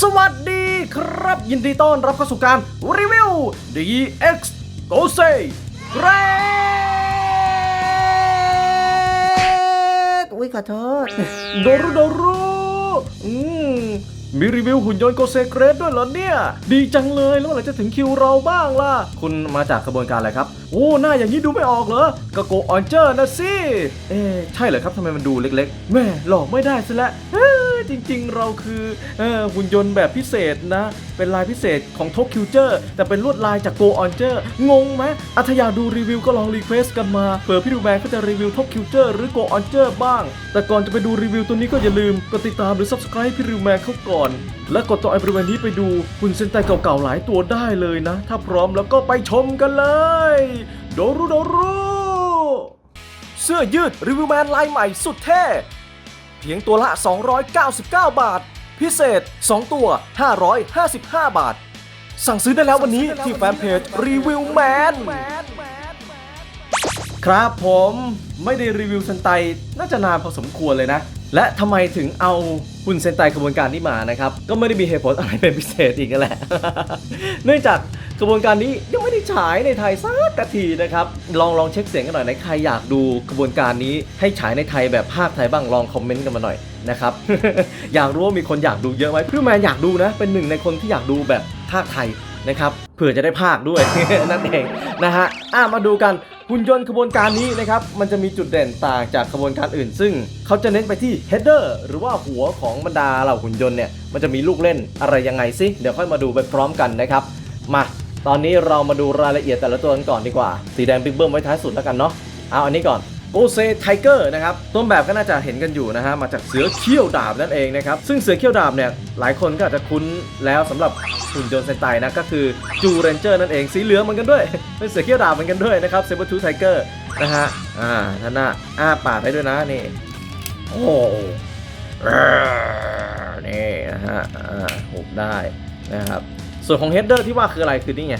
สวัสดีครับ ยินดีต้อนรับเข้าสู่การรีวิว DX g o s e Great อุ้ยขอโทษ โดรุโดรุอืมมีรีวิวหุ่นยนต์โกเซเกรดด้วยเหรอเนี่ย ดีจังเลยแล้วเมื่อไหร่จะถึงคิวเราบ้างล่ะ คุณมาจากกระบวนการอะไรครับ โอ้หน้าอย่างนี้ดูไม่ออกเหรอ ก็โกออนเจอร์นะสิ เอ๊ะใช่เหรอครับทำไมมันดูเล็กๆแม่หลอกไม่ได้ซะและ้วเออจริงๆ เราคือเออหุ่นยนต์แบบพิเศษนะ เป็นลายพิเศษของท o คิวเจอร์แต่เป็นลวดลายจากโกออนเจอร์งงไหมอัธยาดูรีวิวก็ลองรีเควสกันมาเผื่อพี่ดูแมนก็จะรีวิวท o คิวเจอร์หรือโกออนเจอร์บ้าง แต่ก่อนจะไปดูรีวิวตัวนี้ก็อย่าลืมกดติดตามหรือ subscribe พี่ริวแมนเขาก่อน และกดตัวไอบริเวณนี้ไปดูหุ่นเซนไตเก่าๆหลายตัวได้เลยนะ ถ้าพร้อมแล้วก็ไปชมกันเลยโดรุโดรุเสื้อยืดรีวิวแมนลายใหม่สุดเท่ เพียงตัวละ 299 บาท พิเศษ 2 ตัว 555 บาท สั่งซื้อได้แล้ววันนี้ที่แฟนเพจรีวิวแมนครับผมไม่ได้รีวิวสันไตน่าจะนานพอสมควรเลยนะ และทำไมถึงเอาหุ่นเซนไตกระบวนการนี้มานะครับ ก็ไม่ได้มีเหตุผลอะไรเป็นพิเศษอีกนั่นแหละ เนื่องจากกระบวนการนี้ยังไม่ได้ฉายในไทยสักทีนะครับ ลองลองเช็คเสียงกันหน่อยนะใครอยากดูกระบวนการนี้ให้ฉายในไทยแบบภาคไทยบ้างลองคอมเมนต์กันมาหน่อยนะครับ อยากรู้ว่ามีคนอยากดูเยอะไหมพี่แมนอยากดูนะ เป็นหนึ่งในคนที่อยากดูแบบภาคไทยนะครับเผื่อจะได้ภาคด้วยนั่นเองนะฮะอะมาดูกัน หุ่นยนต์ขบวนการนี้นะครับมันจะมีจุดเด่นต่างจากขบวนการอื่น ซึ่งเขาจะเน้นไปที่ header หรือว่าหัวของบรรดาเหล่าหุ่นยนต์เนี่ยมันจะมีลูกเล่นอะไรยังไงซิเดี๋ยวค่อยมาดูไปพร้อมกันนะครับมาตอนนี้เรามาดูรายละเอียดแต่ละตัวกันก่อนดีกว่า สีแดงบิ๊กเบิ้มไว้ท้ายสุดแล้วกันเนาะเอาอันนี้ก่อนโกเซไทเกอร์นะครับต้นแบบก็น่าจะเห็นกันอยู่นะฮะมาจากเสือเขี้ยวดาบนั่นเองนะครับซึ่งเสือเขี้ยวดาบเนี่ยหลายคนก็อาจจะคุ้นแล้วสำหรับ หุ่นยนต์เซนไตนะก็คือจูเรนเจอร์นั่นเองสีเหลืองเหมือนกันด้วย เป็นเสือเขี้ยวดาบเหมือนกันด้วยนะครับเซเบอร์ทูไทเกอร์นะฮะอ่าท่านหน้าอ้าปากได้ด้วยนะนี่โอ้นี่นะฮะอ่าหุบได้นะครับส่วนของเฮดเดอร์ที่ว่าคืออะไรคือนี่ไง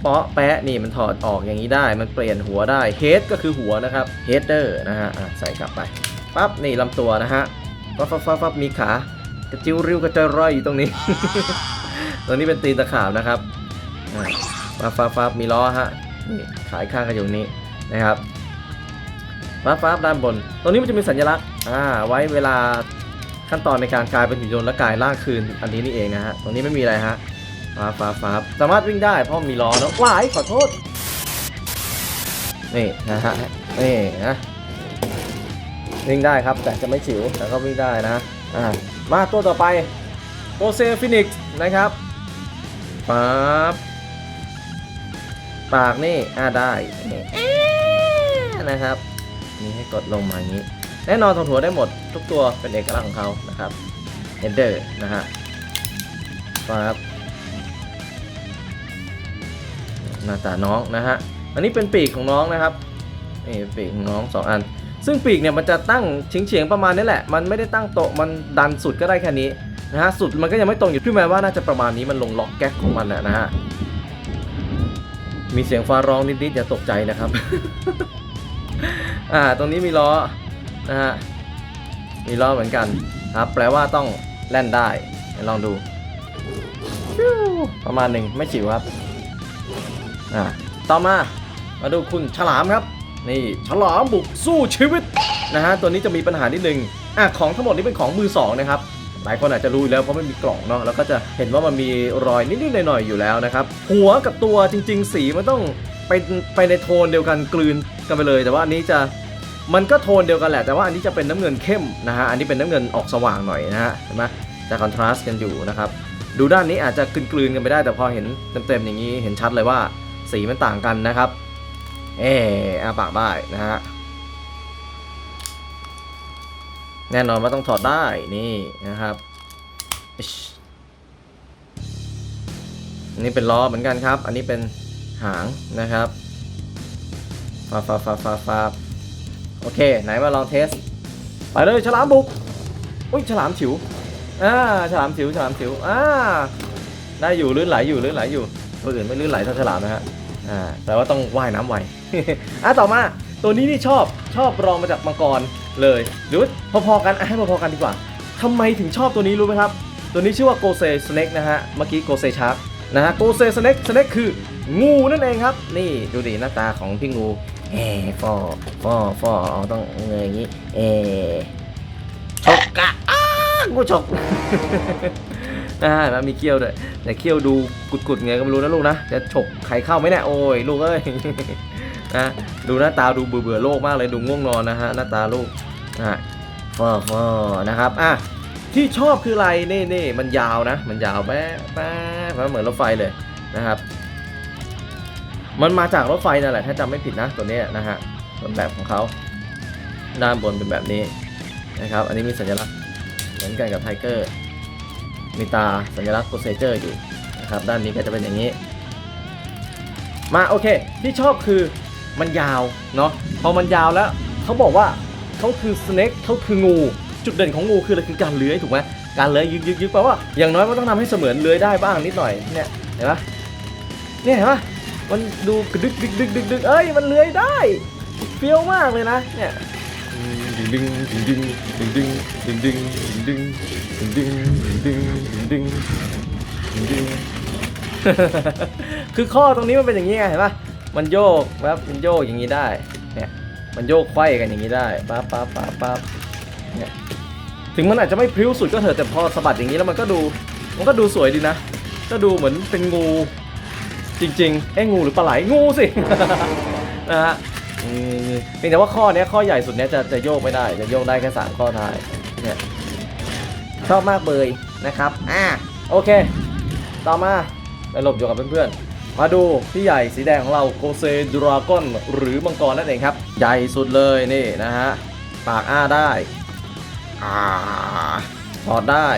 เปาะแปะนี่มันถอดออกอย่างนี้ได้ มันเปลี่ยนหัวได้ head ก็คือหัวนะครับ header นะฮะใส่กลับไปปั๊บนี่ลำตัวนะฮะปั๊บปั๊บปั๊บปั๊บมีขา ระจิ้วริ้วกระจอยร่อยอยู่ตรงนี้ ตรงนี้เป็นตีนตะขาบนะครับอะปั๊บปั๊บปั๊บมีล้อฮะนี่ขายข้างกันอยู่นี้นะครับปั๊บปั๊บด้านบน ตรงนี้มันจะมีสัญลักษณ์อ่าไว้เวลาขั้นตอนในการกลายเป็นหุ่นยนต์และกลายร่างคืนอันนี้นี่เองนะฮะตรงนี้ไม่มีอะไรฮะฟ้าฟ้าฟ้าสามารถวิ่งได้เพราะมีล้อเนอะว้ายขอโทษนี่นะฮะนี่นะวิ่งได้ครับแต่จะไม่ฉิวแต่ก็วิ่งได้นะ อ่ามาตัวต่อไปโกเซฟินิกส์นะครับปั๊บปากนี่อ่าได้นะครับนี่ให้กดลงมาอย่างนี้ แน่นอนถอดหัวได้หมดทุกตัวเป็นเอกลักษณ์ของเขานะครับ header นะฮะปั๊บหน้าตาน้องนะฮะอันนี้เป็นปีกของน้องนะครับนี่ปีกของน้องสองอัน ซึ่งปีกเนี่ยมันจะตั้งเฉียงๆประมาณนี้แหละ มันไม่ได้ตั้งโตะมันดันสุดก็ได้แค่นี้นะฮะสุดมันก็ยังไม่ตรงอยู่พี่แมนว่าน่าจะประมาณนี้มันลงล็อกแก๊กของมันนะนะฮะมีเสียงฟ้าร้องนิดๆอย่าตกใจนะครับ อ่าตรงนี้มีล้อนะฮะมีล้อเหมือนกันครับแปลว่าต้องแล่นได้ลองดู ประมาณหนึ่งไม่ฉิวครับอ่าต่อมามาดูคุณฉลามครับ นี่ฉลามบุกสู้ชีวิตนะฮะตัวนี้จะมีปัญหานิดนึงอะของทั้งหมดนี้เป็นของมือสองนะครับหลายคนอาจจะรู้อยู่แล้วเพราะไม่มีกล่องเนาะแล้วก็จะเห็นว่ามันมีรอยนิดๆหน่อยๆอยู่แล้วนะครับหัวกับตัวจริง ๆ สีมันต้องไปไปในโทนเดียวกันกลืนกันไปเลย แต่ว่าอันนี้จะมันก็โทนเดียวกันแหละแต่ว่าอันนี้จะเป็นน้ำเงินเข้มนะฮะอันนี้เป็นน้ำเงินออกสว่างหน่อยนะฮะเห็นไหมจะคอนทราสต์กันอยู่นะครับดูด้านนี้อาจจะกลืนๆกันไปได้แต่พอเห็นเต็มๆอย่างนี้เห็นชัดเลยว่าสีมันต่างกันนะครับ เอออาปากได้นะฮะ แน่นอนว่าต้องถอดได้นี่นะครับอันนี้เป็นล้อเหมือนกันครับ อันนี้เป็นหางนะครับฟาฟาฟาฟาฟาโอเค ไหนมาลองเทส ไปเลยฉลามบุก อุ้ยฉลามฉิว อ่า ฉลามฉิว ฉลามฉิว อ่า ได้อยู่ลื่นไหลอยู่ลื่นไหลอยู่ตัวอื่นไม่ลื่นไหลเท่าฉลามนะฮะ อ่าแปลว่าต้องว่ายน้ำไว อะต่อมาตัวนี้นี่ชอบชอบรองมาจากมังกรเลย หรือพอๆกันอะให้พอๆกันดีกว่าทำไมถึงชอบตัวนี้รู้ไหมครับ ตัวนี้ชื่อว่าโกเซสเน็กนะฮะ เมื่อกี้โกเซชาร์กนะฮะโกเซสเน็กสเน็กคืองูนั่นเองครับ นี่ดูดิหน้าตาของพี่งูเอ่ฟอฟอฟอต้องเงยอย่างนี้ เอฉกกะอ้างูฉกอ่าแล้วมีเขี้ยวด้วยแต่เขี้ยวดูกุดๆไงก็ไม่รู้นะลูกนะ จะฉกไข่เข้าไหมเนี่ยโอ้ยลูกเอ้ย นะดูหน้าตาดูเบื่อเบื่อโลกมากเลยดูง่วงนอนนะฮะหน้าตาลูกนะฮะฟอฟอนะครับอะที่ชอบคืออะไรนี่นี่มันยาวนะ มันยาวแป๊ะแป๊ะเหมือนรถไฟเลยนะครับ มันมาจากรถไฟนั่นแหละถ้าจำไม่ผิดนะตัวนี้นะฮะต้นแบบของเขาด้านบนเป็นแบบนี้นะครับ อันนี้มีสัญลักษณ์เหมือนกันกับไทเกอร์มีตาสัญลักษณ์โปรเซเจอร์อยู่นะครับ ด้านนี้ก็จะเป็นอย่างนี้ มาโอเค ที่ชอบคือ มันยาวเนาะพอมันยาวแล้วเขาบอกว่าเขาคือสเน็กเขาคืองู จุดเด่นของงูคืออะไรคือการเลื้อยถูกไหมการเลื้อยยึกยึกยึกแปลว่าอย่างน้อยมันต้องทำให้เสมือนเลื้อยได้บ้างนิดหน่อยเนี่ยเห็นปะเนี่ยเห็นปะมันดูดึกดึกดึกดึกดึกเอ้ยมันเลื้อยได้เฟี้ยวมากเลยนะเนี่ยดึงดึงดึงดึงดึงดึงดึงดึงดึงดึงดึงดึงดึงดึงดึงคือข้อตรงนี้มันเป็นอย่างนี้ไงเห็นปะ มันโยกแบบมันโยกอย่างนี้ได้ เนี่ย มันโยกไขว้กันอย่างนี้ได้ปั๊บปั๊บปั๊บปั๊บเนี่ย ถึงมันอาจจะไม่พริ้วสุดก็เถอะแต่พอสะบัดอย่างนี้แล้วมันก็ดู มันก็ดูสวยดีนะ ก็ดูเหมือนเป็นงู จริงๆเอ้งูหรือปลาไหล งูสิ นะฮะอืมเพียงแต่ว่าข้อเนี้ยข้อใหญ่สุดเนี้ยจะจะโยกไม่ได้ จะโยกได้แค่สามข้อท้าย เนี่ย ชอบมากเบยนะครับ อ่า โอเค ต่อมาไปหลบอยู่กับเพื่อนๆ มาดูพี่ใหญ่สีแดงของเราโกเซดราก้อนหรือมังกรนั่นเองครับ ใหญ่สุดเลยนี่นะฮะ ปากอ้าได้อาถอดได้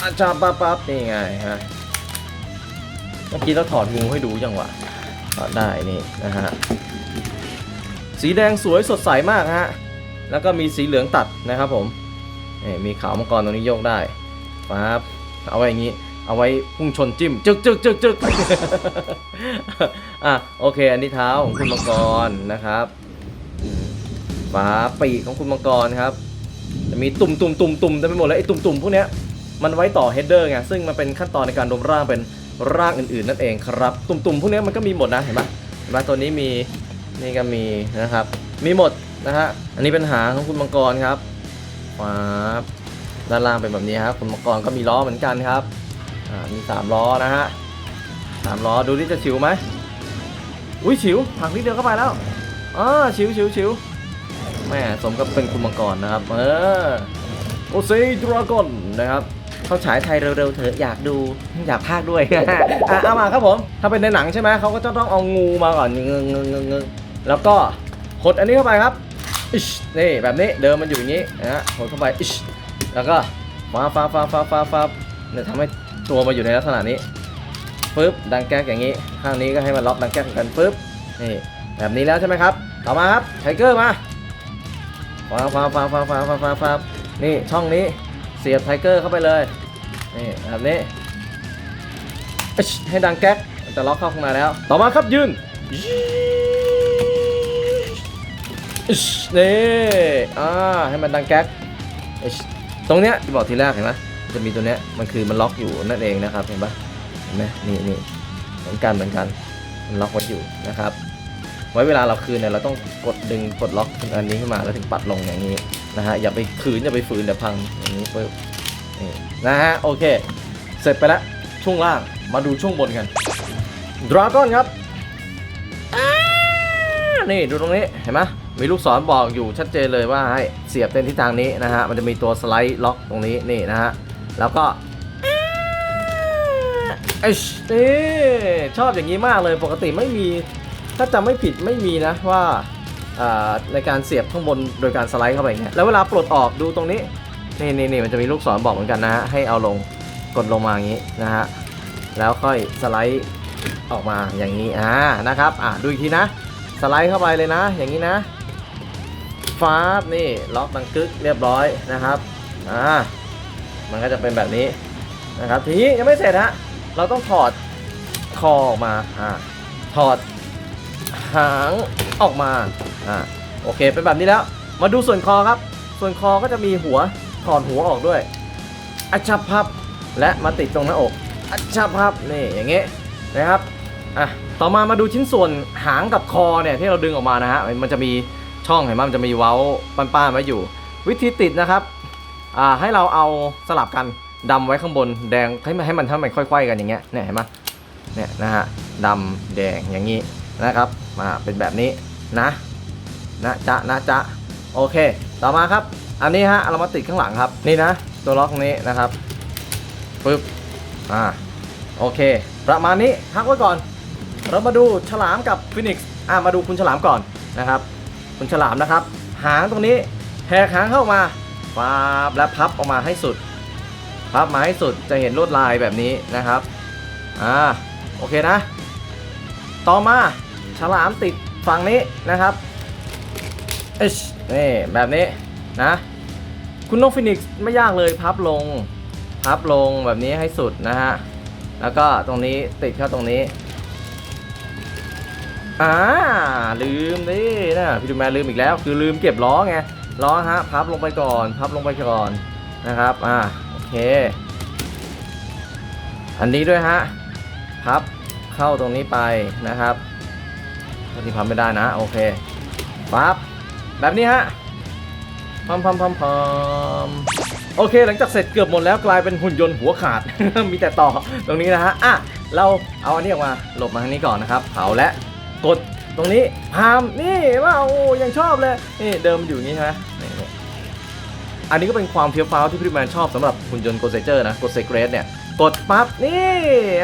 อาจาปั๊บปั๊บนี่ไงฮะ เมื่อกี้เราถอดงูให้ดูยังวะถอดได้นี่นะฮะ สีแดงสวยสดใสมากฮะ แล้วก็มีสีเหลืองตัดนะครับผมมีขาวมังกรตรงนี้โยกได้ปั๊บเอาไว้อย่างนี้ เอาไว้พุ่งชนจิ้มจึกจึกจึกจึกอะโอเค อันนี้เท้าของคุณมังกรนะครับฝาปีกของคุณมังกรครับจะมีตุ่มตุ่มตุ่มตุ่มเต็มไปหมดเลยไอ้ตุ่มตุ่มพวกเนี้ยมันไว้ต่อเฮดเดอร์ไงซึ่งมันเป็นขั้นตอนในการรวมร่างเป็นร่างอื่นๆนั่นเองครับ ตุ่มตุ่มพวกเนี้ยมันก็มีหมดนะเห็นปะเห็นปะตัวนี้มีนี่ก็มีนะครับ มีหมดนะฮะอันนี้เป็นหางของคุณมังกรครับฟ้าด้านล่างเป็นแบบนี้ครับคุณมังกรก็มีล้อเหมือนกันครับ อ่ามีสามล้อนะฮะสามล้อดูที่จะฉิวไหมอุ้ยฉิวผักนิดเดียวเข้าไปแล้วอ่าฉิวฉิวฉิวแม่สมกับเป็นคุณมังกรนะครับ เออโอเซดราก้อนนะครับเขาฉายไทยเร็วๆเถอะอยากดูอยากพากย์ด้วยอะเอามาครับผม ถ้าเป็นในหนังใช่ไหมเขาก็จะต้องเอางูมาก่อนเงงเงงเงงเงงแล้วก็หดอันนี้เข้าไปครับอิชนี่แบบนี้เดิมมันอยู่อย่างนี้นะฮะหดเข้าไปอิชแล้วก็ฟ้าฟ้าฟ้าฟ้าฟ้าฟ้าเนี่ยทำให้ ตัวมาอยู่ในลักษณะนี้ปึ๊บดังแก๊กอย่างนี้ ข้างนี้ก็ให้มันล็อกดังแก๊กเหมือนกันปึ๊บนี่แบบนี้แล้วใช่ไหมครับต่อมาครับไทเกอร์มาฟ้าฟ้าฟ้าฟ้าฟ้าฟ้าฟ้าฟ้านี่ช่องนี้เสียบไทเกอร์เข้าไปเลยนี่แบบนี้ให้ดังแก๊กจะล็อกเข้าข้างในแล้ว ต่อมาครับยืนนี่อ่าให้มันดังแก๊กตรงเนี้ยที่บอกทีแรกเห็นไหม จะมีตัวเนี้ยมันคือมันล็อกอยู่นั่นเองนะครับเห็นปะเห็นไหมนี่นี่เหมือนกันเหมือนกันมันล็อกไว้อยู่นะครับ ไว้เวลาเราคืนเนี่ยเราต้องกดดึงกดล็อกอันนี้ขึ้นมาแล้วถึงปัดลงอย่างนี้นะฮะอย่าไปคืนอย่าไปฝืนเดี๋ยวพังอย่างนี้ปึ๊บนี่นะฮะโอเค เสร็จไปแล้วช่วงล่างมาดูช่วงบนกันดราก้อนครับนี่ดูตรงนี้เห็นไหมมีลูกศรบอกอยู่ชัดเจนเลยว่าให้เสียบเป็นทิศทางนี้นะฮะมันจะมีตัวสไลด์ล็อกตรงนี้นี่นะฮะ แล้วก็เอชนี่ชอบอย่างนี้มากเลยปกติไม่มี ถ้าจำไม่ผิดไม่มีนะว่าในการเสียบข้างบนโดยการสไลด์เข้าไปอย่างเงี้ยแล้วเวลาปลดออกดูตรงนี้นี่นี่นี่มันจะมีลูกศรบอกเหมือนกันนะฮะให้เอาลงกดลงมาอย่างนี้นะฮะแล้วค่อยสไลด์ออกมาอย่างนี้อ่านะครับอ่าดูอีกทีนะ สไลด์เข้าไปเลยนะ อย่างนี้นะฟาบนี่ล็อกดังกึกเรียบร้อยนะครับอ่า มันก็จะเป็นแบบนี้นะครับ ทีนี้ยังไม่เสร็จฮะเราต้องถอดคอออกมาอ่าถอดหางออกมาอ่าโอเค เป็นแบบนี้แล้ว มาดูส่วนคอครับ ส่วนคอก็จะมีหัวถอดหัวออกด้วยอัชพับและมาติดตรงหน้าอกอัชพับนี่อย่างเงี้ยนะครับอะต่อมามาดูชิ้นส่วนหางกับคอเนี่ยที่เราดึงออกมานะฮะมันจะมีช่องเห็นไหมมันจะมีเว้าป้านๆไว้อยู่ วิธีติดนะครับ ให้เราเอาสลับกันดำไว้ข้างบนแดงให้มันให้มันให้มันค่อยๆกันอย่างเงี้ยเนี่ยเห็นไหมเนี่ยนะฮะดำแดงอย่างงี้นะครับมาเป็นแบบนี้นะนะจ๊ะนะจ๊ะโอเค ต่อมาครับ อันนี้ฮะเรามาติดข้างหลังครับ นี่นะ ตัวล็อกนี้นะครับปึ๊บอ่าโอเค ประมาณนี้พักไว้ก่อน เรามาดูฉลามกับฟินิกซ์อ่ามาดูคุณฉลามก่อนนะครับ คุณฉลามนะครับ หางตรงนี้แหกหางเข้ามา ปาบและพับออกมาให้สุด พับมาให้สุดจะเห็นลวดลายแบบนี้นะครับ อ่า โอเคนะ ต่อมาฉลามติดฝั่งนี้นะครับเอชนี่แบบนี้นะ คุณนกฟินิกซ์ไม่ยากเลยพับลง พับลงแบบนี้ให้สุดนะฮะ แล้วก็ตรงนี้ติดเข้าตรงนี้ อ่าลืมดินะพี่ดูแมนลืมอีกแล้ว คือลืมเก็บล้อไง ล้อฮะพับลงไปก่อน พับลงไปก่อนนะครับอ่าโอเค อันนี้ด้วยฮะพับเข้าตรงนี้ไปนะครับอันนี้พับไม่ได้นะโอเคพับแบบนี้ฮะพัมพัมพัมพัมโอเค หลังจากเสร็จเกือบหมดแล้วกลายเป็นหุ่นยนต์หัวขาด มีแต่ต่อตรงนี้นะฮะอะเราเอาอันนี้ออกมาหลบมาทางนี้ก่อนนะครับเผาและกด ตรงนี้พามนี่ว่าโอ้ยังชอบเลยนี่เดิมอยู่อย่างนี้ใช่ไหมนี่นี่อันนี้ก็เป็นความเฟี้ยวฟ้าวที่พี่แมนชอบสำหรับหุ่นยนต์โกเซเจอร์นะโกเซเกรสเนี่ยกดปั๊บนี่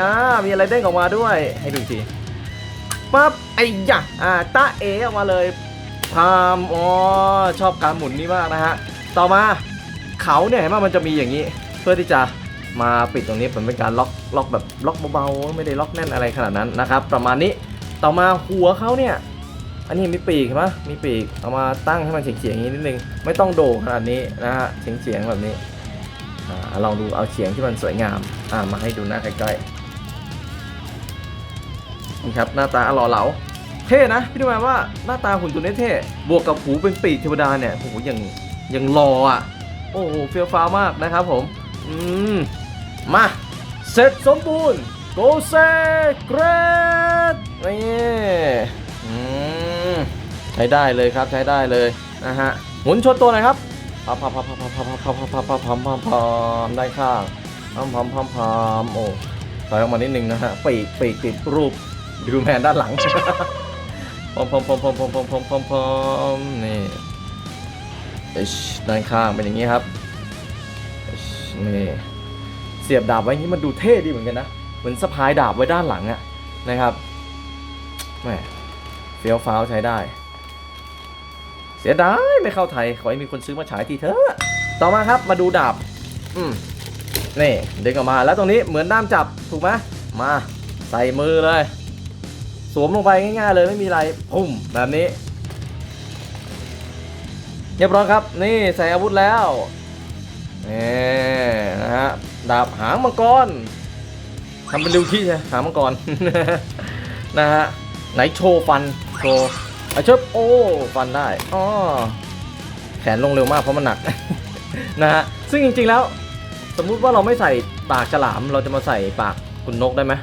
อ่ามีอะไรเด้งออกมาด้วยให้ดูทีปั๊บไอ้ยะอ่าตาเอออกมาเลยพามอ๋อชอบการหมุนนี่มากนะฮะต่อมาเขาเนี่ยเห็นไหมมันจะมีอย่างนี้ เพื่อที่จะมาปิดตรงนี้เป็นการล็อกล็อกแบบล็อกเบาๆไม่ได้ล็อกแน่นอะไรขนาดนั้นนะครับ ประมาณนี้ ต่อมาหัวเขาเนี่ย อันนี้มีปีกใช่ไหมมีปีก เอามาตั้งให้มันเฉียงๆอย่างนี้นิดนึง ไม่ต้องโด่งขนาดนี้นะฮะ เฉียงๆแบบนี้ อ่า ลองดู เอาเฉียงที่มันสวยงาม อ่า มาให้ดูหน้าใกล้ๆ นี่ครับ หน้าตาอร่อเหลา เท่นะ พี่ดูมาว่าหน้าตาหุ่นตัวนี้เท่ บวกกับหูเป็นปีกเทวดาเนี่ย โอ้โหยังยังรออะ โอ้โห เฟี้ยวฟ้าวมากนะครับผม อืม มา เสร็จสมบูรณ์ โกเซเกรดนี่อืมใช้ได้เลยครับใช้ได้เลยนะฮะหมุนชนตัวหน่อยครับพับพับพับพับพับพับพับพับพับพับพับพับพับได้ข้างพับพับพับพับโอ้ถอยออกมานิดนึงนะฮะปีกปีกติดรูปดูแมนด้านหลังพอมพอมพอมพอมพอมพอมพอมพอมพอมนี่เอชด้านข้างเป็นอย่างนี้ครับเอชนี่เสียบดาบไว้อย่างนี้มันดูเท่ดีเหมือนกันนะ เหมือนสะพายดาบไว้ด้านหลังอะนะครับแหมเฟี้ยวฟ้าวใช้ได้ เสียดายไม่เข้าไทย ขอให้มีคนซื้อมาฉายทีเถอะต่อมาครับมาดูดาบ อืมนี่เด็กออกมาแล้วตรงนี้เหมือนด้ามจับถูกไหมมาใส่มือเลย สวมลงไปง่ายๆเลยไม่มีอะไรพุ่มแบบนี้เรียบร้อยครับ นี่ใส่อาวุธแล้วนี่นะฮะดาบหางมังกร ทำเป็นริวที่ใช่หางมังกรนะฮะไหนโชว์ฟันโชว์อาชบโอ้ฟันได้อ๋อแขนลงเร็วมากเพราะมันหนักนะฮะซึ่งจริงๆแล้ว สมมุติว่าเราไม่ใส่ปากฉลามเราจะมาใส่ปากคุณนกได้ไหม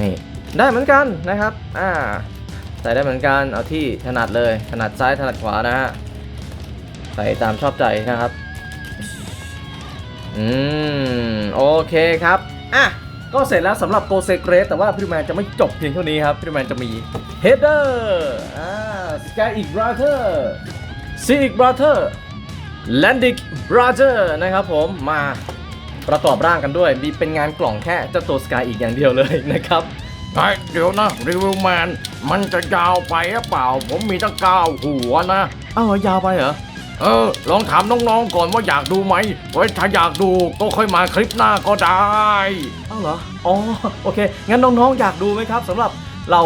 นี่ได้เหมือนกันนะครับอ่าใส่ได้เหมือนกันเอาที่ถนัดเลยถนัดซ้ายถนัดขวานะฮะใส่ตามชอบใจนะครับ อืม โอเคครับ อะ ก็เสร็จแล้วสำหรับโกเซเกรสแต่ว่าพี่แมนจะไม่จบเพียงเท่านี้ครับพี่แมนจะมี Header อ่า Sky อีก Brother Sea อีก Brother Landic Brother นะครับผมมาประกอบร่างกันด้วย มีเป็นงานกล่องแค่เจ้าตัว Sky อีกอย่างเดียวเลยนะครับไอ้เดี๋ยวนะรีวิวแมนมันจะยาวไปหรือเปล่า ผมมีตั้งเก้าหัวนะอ้าวเหรอยาวไปเหรอ เออ ลองถามน้องๆก่อนว่าอยากดูไหมไว้ถ้าอยากดูก็ค่อยมาคลิปหน้าก็ได้อ้าวเหรอ อ๋อ โอเค งั้นน้องๆ อยากดูไหมครับสำหรับเรา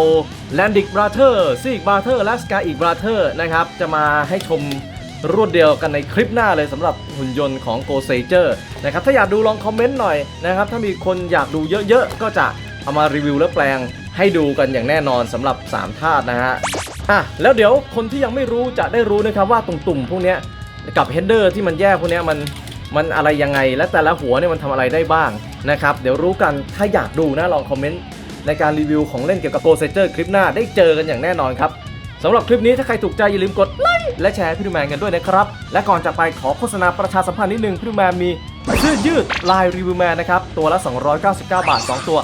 Landic Brother s e e k Brother และ Sky อีก Brother นะครับ จะมาให้ชมรวดเดียวกันในคลิปหน้าเลยสำหรับหุ่นยนต์ของ Go s a g e r นะครับ ถ้าอยากดูลองคอมเมนต์หน่อยนะครับ ถ้ามีคนอยากดูเยอะๆ ก็จะเอามารีวิวและแปลงให้ดูกันอย่างแน่นอนสำหรับ 3 ธาตุนะฮะ อะแล้วเดี๋ยวคนที่ยังไม่รู้จะได้รู้นะครับว่าตุ่มๆพวกเนี้ยกับเฮดเดอร์ที่มันแยกพวกเนี้ยมันมันอะไรยังไง และแต่ละหัวเนี่ยมันทำอะไรได้บ้างนะครับเดี๋ยวรู้กันถ้าอยากดูนะลองคอมเมนต์ในการรีวิวของเล่นเกี่ยวกับโกเซเจอร์คลิปหน้าได้เจอกันอย่างแน่นอนครับสำหรับคลิปนี้ถ้าใครถูกใจอย่าลืมกดไลค์และแชร์พี่ดูแมนกันด้วยนะครับ และก่อนจะไปขอโฆษณาประชาสัมพันธ์นิดนึงพี่ดูแมนมี เสื้อยืดลายรีวิวแมนนะครับ ตัวละ 299 บาท 2 ตัว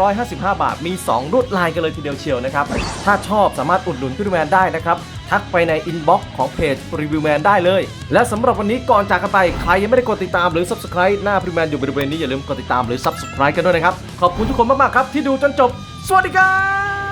555 บาท มี 2 รุ่นลายกันเลยทีเดียวเชียวนะครับ ถ้าชอบสามารถอุดหนุนพี่ดูแมนได้นะครับ ทักไปในอินบ็อกซ์ของเพจรีวิวแมนได้เลย และสำหรับวันนี้ก่อนจากกันไป ใครยังไม่ได้กดติดตามหรือ Subscribe หน้าพรีวิวแมนอยู่บริเวณนี้อย่าลืมกดติดตามหรือ Subscribe กันด้วยนะครับ ขอบคุณทุกคนมากๆครับที่ดูจนจบ สวัสดีครับ